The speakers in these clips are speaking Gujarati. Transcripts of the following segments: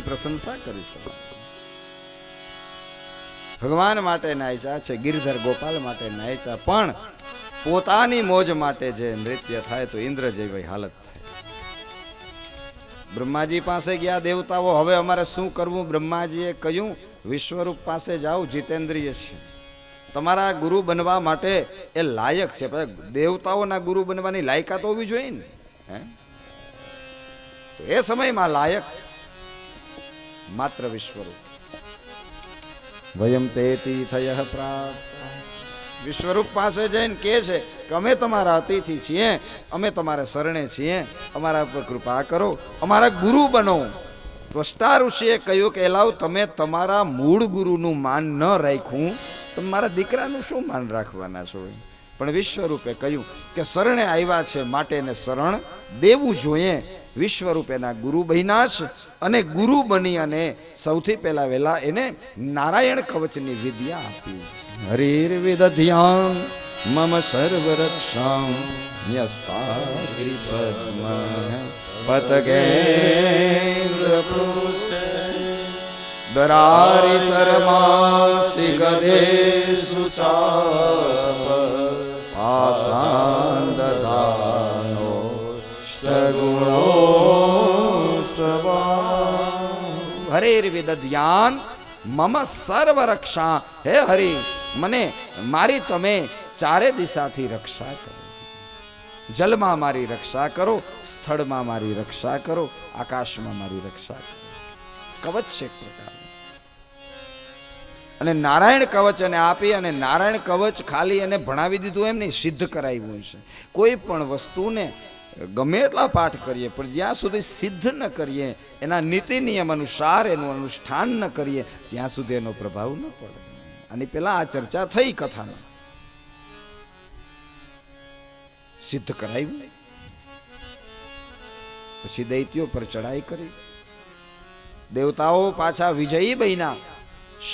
એની પ્રશંસા કરી શકો. ભગવાન માટે નાયચા છે, ગિરધર ગોપાલ માટે નાયચા પણ પોતાની મોજ માટે જે નૃત્ય થાય તો ઇન્દ્ર જેવી હાલત થાય. બ્રહ્માજી પાસે ગયા દેવતાઓ, હવે અમારે શું કરવું? બ્રહ્માજીએ કહ્યું, વિશ્વરૂપ પાસે જાઓ, જીતેન્દ્રિય છે. તમારા ગુરુ બનવા માટે એ લાયક છે દેવતાઓના ગુરુ બનવાની લાયકાત હોવી જોઈએ ને. એ સમયમાં લાયક માત્ર વિશ્વરૂપ. વયમ તેતી થય પ્રાપ્ત. વિશ્વરૂપ પાસે જઈને કે છે કે અમે તમારા અતિથિ છીએ, અમે તમારા શરણે છીએ, અમારા પર કૃપા કરો, અમારા ગુરુ બનો. ત્વષ્ટા ઋષિએ કહ્યું કે લાવ તમે તમારા મૂળ ગુરુનું માન ન રાખ્યું, તો મારા દીકરાનું શું માન રાખવાના છો? પણ વિશ્વરૂપે કહ્યું કે, શરણે આવ્યા છે, માટે એને શરણ દેવું જોઈએ વિશ્વરૂપેના ગુરુ બહિનાશ અને ગુરુ બની અને સૌથી પહેલા વહેલા એને નારાયણ કવચની વિદ્યા આપી. હરીર વિદ ધ્યાન મમ સર્વરક્ષામ ન્યસ્તાગ્રી પદ્મ પતગેન્દ્ર હરેર વિદધ્યાન મમ સર્વ રક્ષા હે હરિ, મને, મારી તમે ચારે દિશાથી રક્ષા કરો. જલમાં મારી રક્ષા કરો, સ્થળમાં મારી રક્ષા કરો, આકાશમાં મારી રક્ષા કરો. કવચ છે એક પ્રકારનું અને નારાયણ કવચ એને આપી અને નારાયણ કવચ ખાલી એને ભણાવી દીધું એમ નહીં, સિદ્ધ કરાવ્યું છે કોઈ પણ વસ્તુને ગમે એટલા પાઠ કરીએ, પણ જ્યાં સુધી સિદ્ધ ન કરીએ, એના નીતિ નિયમ અનુસાર, એનું અનુષ્ઠાન ન કરીએ, ત્યાં સુધી એનો પ્રભાવ ન પડે. અને પેલા આ ચર્ચા થઈ કથામાં. સિદ્ધ કરાવ્યું પછી દૈત્યો પર ચડાઈ કરી. દેવતાઓ પાછા વિજયી બન્યા.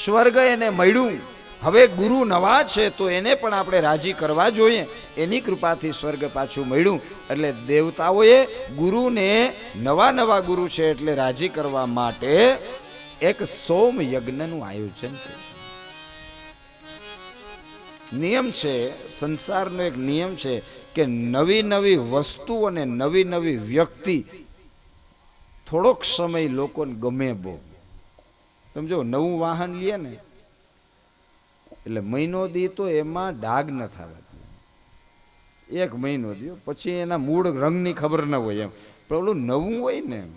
સ્વર્ગ એને મળ્યું. હવે ગુરુ નવા છે તો એને પણ આપણે રાજી કરવા જોઈએ. એની કૃપાથી સ્વર્ગ પાછું મળ્યું. એટલે દેવતાઓએ ગુરુને નવા નવા ગુરુ છે એટલે રાજી કરવા માટે એક સોમ યજ્ઞનું આયોજન કર્યું. નિયમ છે, સંસારનો એક નિયમ છે કે નવી નવી વસ્તુ અને નવી નવી વ્યક્તિ થોડોક સમય લોકોને ગમે બહુ. તમે જો નવું વાહન લઈએ ને એટલે મહિનો દી તો એમાં ડાઘ ન થવા. એક મહિનો દો પછી એના મૂળ રંગની ખબર ન હોય એમ. પણ ઓલું નવું હોય ને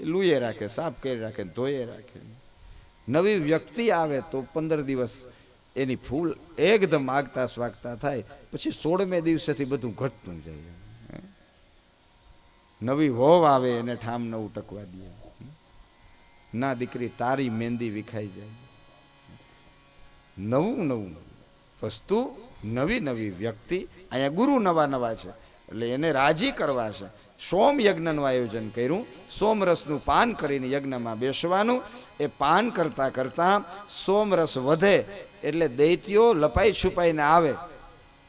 એ લુએ રાખે, સાફ કરી રાખે ધોયે રાખે. નવી વ્યક્તિ આવે તો પંદર દિવસ એની ફૂલ એકદમ આગતા સ્વાગતા થાય. પછી સોળમે દિવસેથી બધું ઘટતું જાય. નવી હોવ આવે એને ઠામ નવું ટકવા દે ના દીકરી તારી મહેંદી વિખાઈ જાય. નવું નવું વસ્તુ, નવી નવી વ્યક્તિ. અહીંયા ગુરુ નવા નવા છે. એટલે એને રાજી કરવા છે. સોમ યજ્ઞનું આયોજન કર્યું. સોમરસનું પાન કરીને યજ્ઞમાં બેસવાનું. એ પાન કરતાં કરતાં સોમરસ વધે એટલે દૈત્યો લપાઈ છુપાઈને આવે.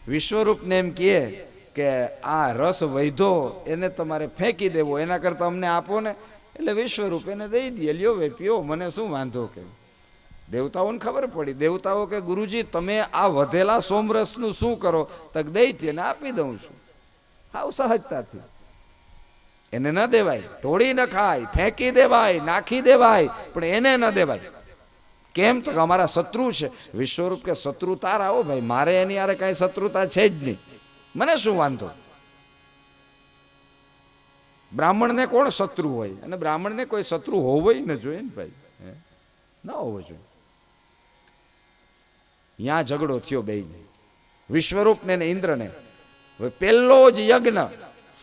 વિશ્વરૂપને એમ કહે કે આ રસ વૈધો, એને તમારે ફેંકી દેવો. એના કરતાં અમને આપો ને. એટલે વિશ્વરૂપ એને દઈ દે. લ્યો ભાઈ, પીઓ. મને શું વાંધો કે? દેવતાઓને ખબર પડી. દેવતાઓ કે, ગુરુજી, તમે આ વધેલા સોમરસનું શું કરો? તક દૈત્યને આપી દઉં છું. આવું સહજતાથી. એને ન દેવાય. ઢોળી ન ખાય, ફેંકી દેવાય, નાખી દેવાય, પણ એને ન દેવાય. કેમ? તો અમારા શત્રુ છે. વિશ્વરૂપ કે શત્રુ તારા? આવો ભાઈ, મારે એની યારે કાંઈ શત્રુતા છે જ નહીં. મને શું વાંધો? બ્રાહ્મણને કોણ શત્રુ હોય? અને બ્રાહ્મણને કોઈ શત્રુ હોવો ન જોઈએ ને ભાઈ? ન હોવો જોઈએ. ત્યાં ઝઘડો થયો બે વિશ્વરૂપને ને ઇન્દ્રને. હવે પહેલો જ યજ્ઞ,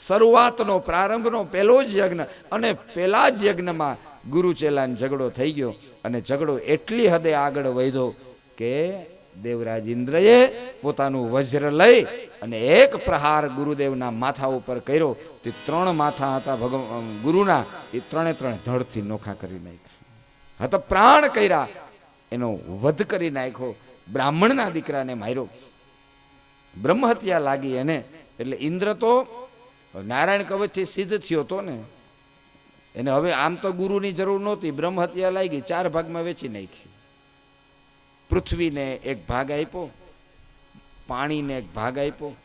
શરૂઆતનો, પ્રારંભનો, પહેલો જ યજ્ઞ અને પહેલા જ યજ્ઞમાં ગુરુ ચેલાને ઝઘડો થઈ ગયો અને ઝઘડો એટલી હદે આગળ વધ્યો કે દેવરાજ ઇન્દ્રએ પોતાનું વજ્ર લઈ અને એક પ્રહાર ગુરુદેવના માથા ઉપર કર્યો. તે ત્રણ માથા હતા ભગવાન ગુરુના. એ ત્રણે ત્રણે ધડથી નોખા કરી નાખ્યા. હા તો પ્રાણ કર્યા. એનો વધ કરી નાખ્યો. બ્રાહ્મણના દીકરાને માર્યો. બ્રહ્મહત્યા લાગી એને. એટલે ઇન્દ્ર તો નારાયણ કવચથી સિદ્ધ થયો હતો ને. એને હવે આમ તો ગુરુની જરૂર નહોતી, બ્રહ્મહત્યા લાગી, ચાર ભાગમાં વેચી નાખી. પૃથ્વીને એક ભાગ આપ્યો, પાણીને એક ભાગ આપ્યો,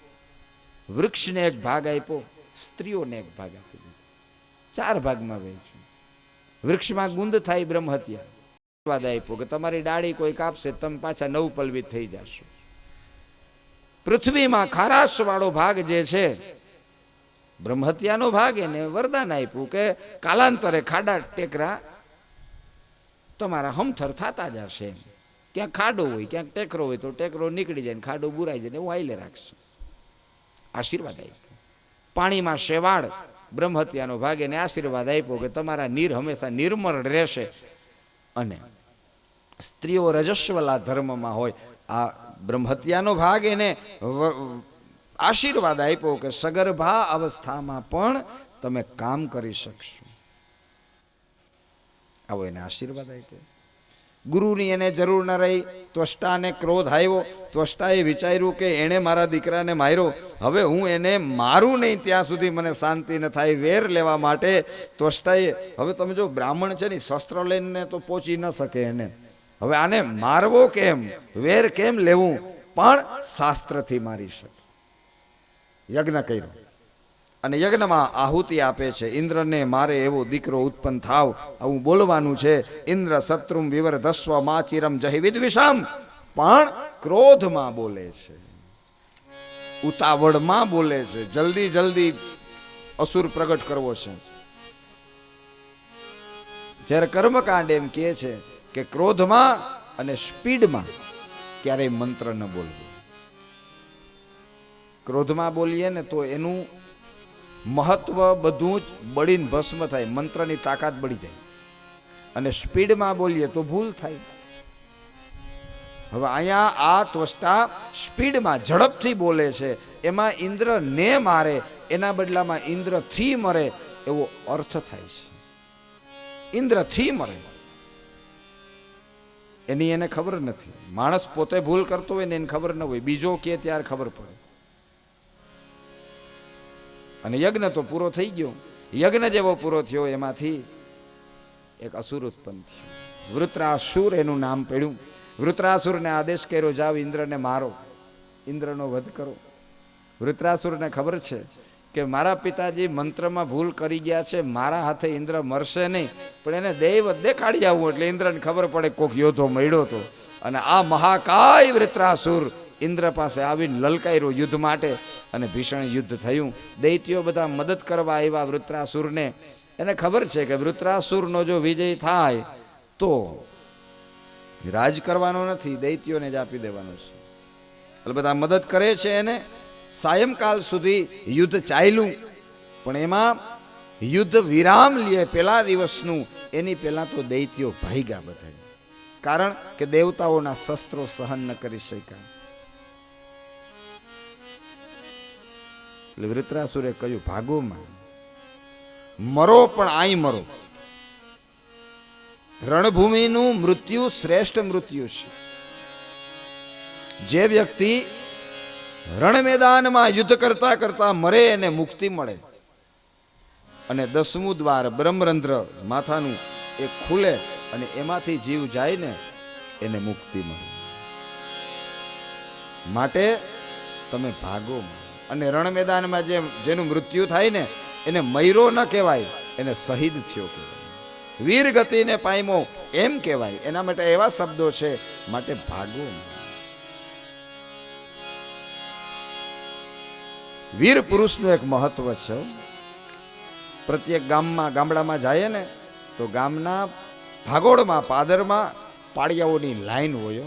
વૃક્ષને એક ભાગ આપ્યો, સ્ત્રીઓને એક ભાગ આપી દીધો ચાર ભાગમાં વેચ્યું. વૃક્ષમાં ગુંદ થાય બ્રહ્મ હત્યા આશીર્વાદ આપ્યો કે તમારી ડાળી કોઈ કાપશે, તમે પાછા નવ પલવિત થઈ જશો. પૃથ્વીમાં ખારાશ વાળો ભાગ જે છે, બ્રહ્મહત્યાનો ભાગ એને વરદાન આપ્યું કે કાલાંતરે ખાડા ટેકરા તમારા હમથર થતા જશે ક્યાંક ખાડો હોય, ક્યાંક ટેકરો હોય તો ટેકરો નીકળી જાય ખાડો બુરાઈ જાય એવું આઈલે રાખશે. આશીર્વાદ આપ્યો. પાણીમાં શેવાળ બ્રહ્મહત્યાનો ભાગ એને આશીર્વાદ આપ્યો કે તમારા નીર હંમેશા નિર્મળ રહેશે અને સ્ત્રીઓ રજસ્વલા ધર્મમાં હોય, આ બ્રહ્મહત્યાનો ભાગ એને આશીર્વાદ આપ્યો કે સગર્ભા અવસ્થામાં પણ તમે કામ કરી શકશો. આવો એને આશીર્વાદ આપ્યો. ગુરુની એને જરૂર ન રહી, ત્વષ્ટાને ક્રોધ આવ્યો. ત્વષ્ટાએ વિચાર્યું કે એણે મારા દીકરાને માર્યો. હવે હું એને મારું નહીં, ત્યાં સુધી મને શાંતિ ન થાય, વેર લેવા માટે ત્વષ્ટાએ, હવે તમે જો બ્રાહ્મણ છે ને શસ્ત્ર લઈને તો પહોંચી ન શકે એને. હવે આને મારવો કેમ? વેર કેમ લેવું? પણ શાસ્ત્રથી મારી શકે. યજ્ઞ કર્યો. અને યજ્ઞમાં આહુતિ આપે છે. ઇન્દ્રને મારે એવો દીકરો ઉત્પન્ન થાવ. આવું બોલવાનું છે. ઇન્દ્ર શત્રુમ વિવર ધસ્વ માચિરમ જહી વિદ્વિષામ. પણ ક્રોધમાં બોલે છે. ઉતાવળમાં બોલે છે. જલ્દી જલ્દી અસુર પ્રગટ કરવો છે. જ્યારે કર્મકાંડ એમ કહે છે કે ક્રોધમાં અને સ્પીડમાં ક્યારેય મંત્ર ન બોલવો. ક્રોધમાં બોલીએ ને તો એનું મહત્વ બધું જ બળીને ભસ્મ થાય, મંત્રની તાકાત બળી જાય. અને સ્પીડમાં બોલીએ તો ભૂલ થાય. હવે અહીંયા આ ત્વષ્ટા સ્પીડમાં ઝડપથી બોલે છે, એમાં ઇન્દ્ર ને મારે, એના બદલામાં ઇન્દ્રથી મરે એવો અર્થ થાય છે. ઇન્દ્રથી મરે. એની એને ખબર નથી. માણસ પોતે ભૂલ કરતો હોય ને એને ખબર ન હોય. બીજો કે ત્યારે ખબર પડે. અને યજ્ઞ તો પૂરો થઈ ગયો. યજ્ઞ જેવો પૂરો થયો, એમાંથી એક અસુર ઉત્પન્ન થયો. વૃત્રાસુર એનું નામ પડ્યું. વૃત્રાસુરને આદેશ કર્યો, જાવ ઇન્દ્રને મારો. ઇન્દ્રનો વધ કરો. વૃત્રાસુરને ખબર છે કે મારા પિતાજી મંત્રમાં ભૂલ કરી ગયા છે, મારા હાથે ઇન્દ્ર મરશે નહીં, પણ એને દૈવ દેખાડી આવું એટલે ઇન્દ્રને ખબર પડે કોક યોધો મળ્યો હતો અને આ મહાકાય વૃત્રાસુર ઇન્દ્ર પાસે આવીને લલકાયરો યુદ્ધ માટે અને ભીષણ યુદ્ધ થયું. દૈત્યો બધા મદદ કરવા આવ્યા વૃત્રાસુરને. એને ખબર છે કે વૃત્રાસુરનો જો વિજય થાય તો રાજ કરવાનો નથી, દૈત્યોને જ આપી દેવાનો છે. એટલે બધા મદદ કરે છે એને સાયંકાલ સુધી યુદ્ધ ચાલ્યું. પણ એમાં યુદ્ધ વિરામ લે પેલા દિવસનું, એની પેલા તો દૈત્યો ભાગ્યા બધા કારણ કે દેવતાઓના શસ્ત્રો સહન ન કરી શક્યા. એટલે વૃત્રાસુરે કહ્યું ભાગોમાં મરો. પણ આઈ મરો. રણભૂમિનું મૃત્યુ શ્રેષ્ઠ મૃત્યુ છે. જે વ્યક્તિ રણ મેદાનમાં યુદ્ધ કરતા કરતા મરે એને મુક્તિ મળે. અને દસમું દ્વાર બ્રહ્મરંધ્ર માથાનું એ ખુલે અને એમાંથી જીવ જાય ને એને મુક્તિ મળે. માટે તમે ભાગો. અને રણ મેદાનમાં જે જેનું મૃત્યુ થાય ને, એને મયરો ન કહેવાય, એને શહીદ થયો કહેવાય. વીર ગતિને પાયમો એમ કહેવાય. એના માટે એવા શબ્દો છે, માટે ભાગો. વીર પુરુષનું એક મહત્વ છે. પ્રત્યેક ગામમાં, ગામડામાં જાય ને, તો ગામના ભાગોળમાં, પાદરમાં પાળિયાઓની લાઈન હોય.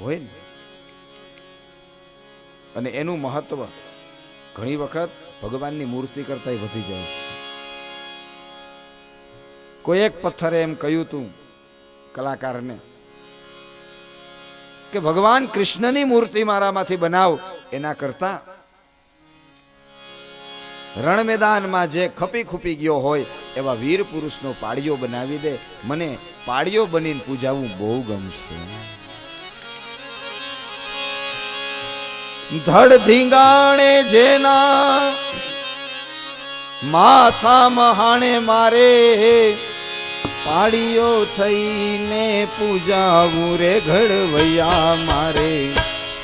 હોય ને? અને એનું મહત્વ ઘણી વખત ભગવાનની મૂર્તિ કરતા વધી જાય છે. કોઈ એક પથ્થરે એમ કહ્યું તું, કલાકારને, કે ભગવાન કૃષ્ણની મૂર્તિ મારામાંથી બનાવ એના કરતા રણ મેદાનમાં જે ખપી ખૂપી ગયો હોય, એવા વીર પુરુષનો પાડિયો બનાવી દે. મને પાડિયો બનીને પૂજાવું બહુ ગમશે. ધડ ધીંગાણે જેના માથા મહાણે મારે પાડિયો થઈને પૂજાવું રે ઘડવૈયા મારે.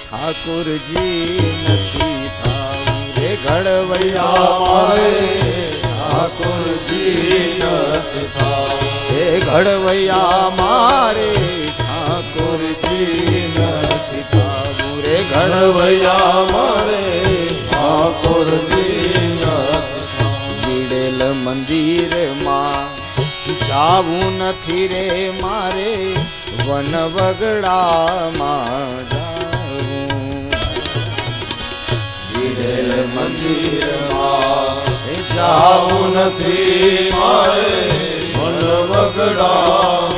ઠાકોરજી નથી થાવું રે ઘડવૈયા ઠાકોરજી નથી થાવું રે ઘડવૈયા મારે ઠાકુરજી નથી થાવું રે ઘડવૈયા મારે ઠાકુરજી નથી મંદિરમાં જાવું નથી રે મારે વન વગડામાં વિરેલ મંદિરમાં જાવું નથી મારે મન વગડા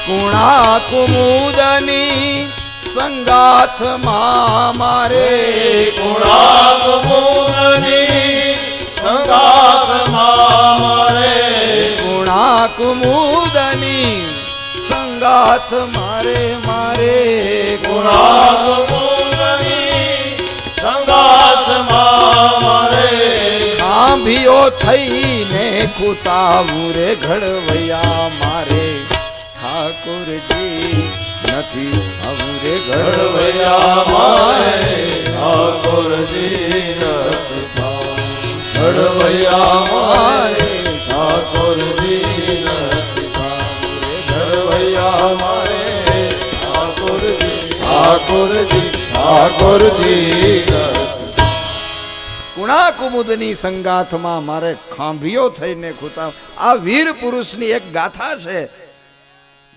કુણા કુમુદની સંગાથમાં મારે કુણાક મુરની સંગાથમાં મારે કુણા કુમુદની સંગાથ મારે મારે કુણાક મારે. આંભીઓ થઈને કુતાવું રે ઘડવૈયા મારે. ઠાકોરજી નથી આવું રે ઘડવૈયા મારે. ઠાકોરજી ઘડવૈયા મારે. ઠાકોરજી ઘડવૈયા મારે. ઠાકોરજી ઠાકોરજી ઠાકોરજી કુણા કુમુદની સંગાથમાં મારે ખાંભીઓ થઈને ખૂતા. આ વીર પુરુષની એક ગાથા છે.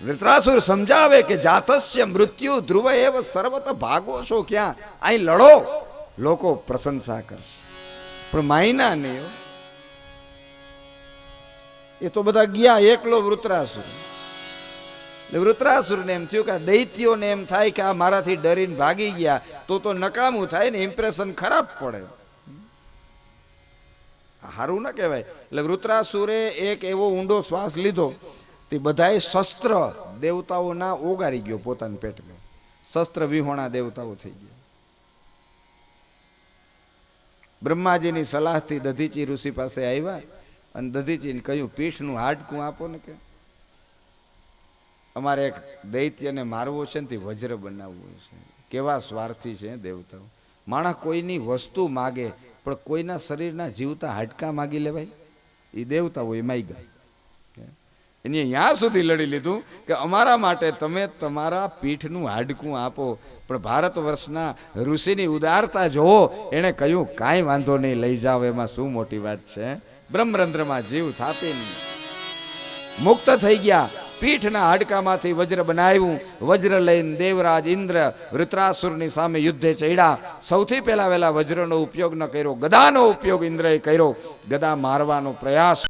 વૃત્રાસુર સમજાવે કે જાતસ્ય મૃત્યુ ધ્રુવ એવ સર્વત ભાગો છો ક્યાં? અહીં લડો. લોકો પ્રશંસા કરશે. પણ માયના નહીં એ તો બધા ગયા એકલો વૃત્રાસુર. વૃત્રાસુરને એમ થયું કે દૈત્યોને એમ થાય કે આ મારાથી ડરીને ભાગી ગયા. તો તો નકામું થાય ને ઇમ્પ્રેશન ખરાબ પડે. હારું ના કહેવાય. એટલે વૃત્રાસુરે એક એવો ઊંડો શ્વાસ લીધો, તે બધાએ શસ્ત્ર દેવતાઓના ઓગાળી ગયો પોતાના પેટમાં શસ્ત્ર વિહોણા દેવતાઓ થઈ ગયા. બ્રહ્માજીની સલાહથી દધીચી ઋષિ પાસે આવ્યા અને દધીચીને કહ્યું, પીઠનું હાડકું આપો ને કે. અમારે એક દૈત્યને મારવો છે ને તે વજ્ર બનાવવું છે. કેવા સ્વાર્થી છે દેવતાઓ. માણસ કોઈની વસ્તુ માગે પણ કોઈના શરીરના જીવતા હાડકા માગી લેવાય? એ દેવતા હોય માઈ ગયા. એની અહીંયા સુધી લડી લીધું કે અમારા માટે તમે તમારા પીઠનું હાડકું આપો. પણ ભારત વર્ષના ઋષિની ઉદારતા જોવો, એણે કહ્યું, કાંઈ વાંધો નહીં, લઈ જાઓ, એમાં શું મોટી વાત છે બ્રહ્મરંધ્રમાં જીવ થાપીને મુક્ત થઈ ગયા. પીઠના હાડકામાંથી વજ્ર બનાવ્યું. વજ્ર લઈને દેવરાજ ઇન્દ્ર વૃત્રાસુરની સામે યુદ્ધે ચડ્યા. સૌથી પહેલા વહેલા વજ્રનો ઉપયોગ ન કર્યો. ગદાનો ઉપયોગ ઇન્દ્રએ કર્યો. ગદા મારવાનો પ્રયાસ